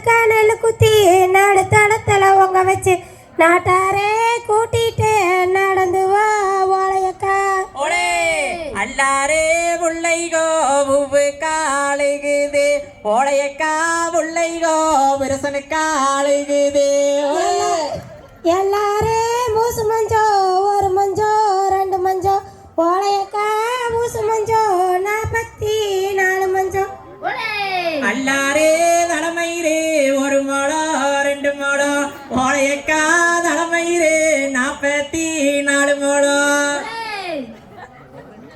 நடுக்கா நெல்லு குத்தி நாடு தளத்துல உங்க வச்சு நாட்டாரே கூட்டிட்டு நடந்து வா ஓலையக்கா ஓடே. அல்லாரே முல்லைகோ உவு காளுகுது ஓடையக்கா முல்லைகோ விரசனு காளுகுது எல்லாரே மூசு மஞ்சோ ஒரு மஞ்சோ ரெண்டு மஞ்சோ ஓலையக்கா மோடம் ஓடையக்கா நாற்பத்தி நாலு மோடம்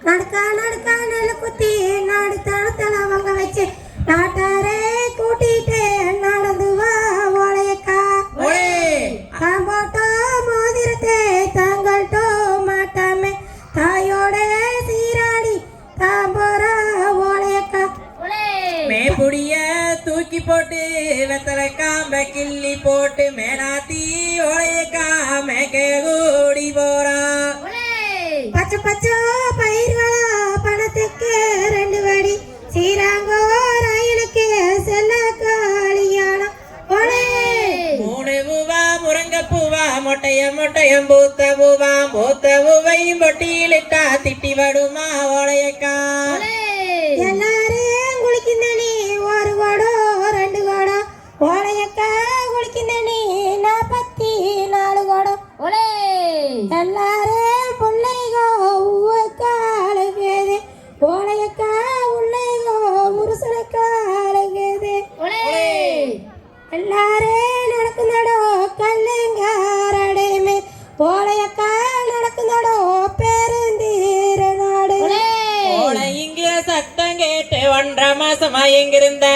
நடுக்கா நடுக்கா நெல்லு குத்தி நாடு போட்டு வெத்தலை காம்ப கிள்ளி போட்டு மேலாத்தி ஓடையக்கா மேக்க கூடி போறா. பச்சை பச்சை பயிர்களா பணத்துக்கு ரெண்டு வடி. சீராங்கோ ரயிலுக்கு செல்ல ஓலே மூணு பூவா முருங்க பூவா மொட்டைய மொட்டையம் பூத்த பூவா பூத்த பூவையும் பொட்டியிலிட்டா திட்டி வடுமா ஓடையக்கா மாசமா எங்கிருந்த?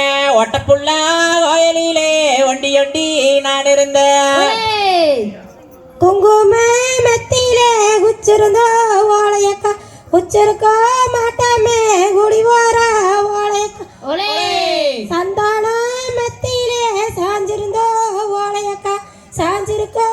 ஒட்டப்புள்ளா கோயிலே ஒண்டி ஒண்டி நான் இருந்த. குங்கும மத்தியில உச்சிருந்தோ ஓலையக்கா உச்சிருக்கோ மாட்டாமே குடி வாரா ஓலையக்கா சந்தான மத்தியிலே சாஞ்சிருந்தோ ஓலையக்கா சாஞ்சிருக்கோ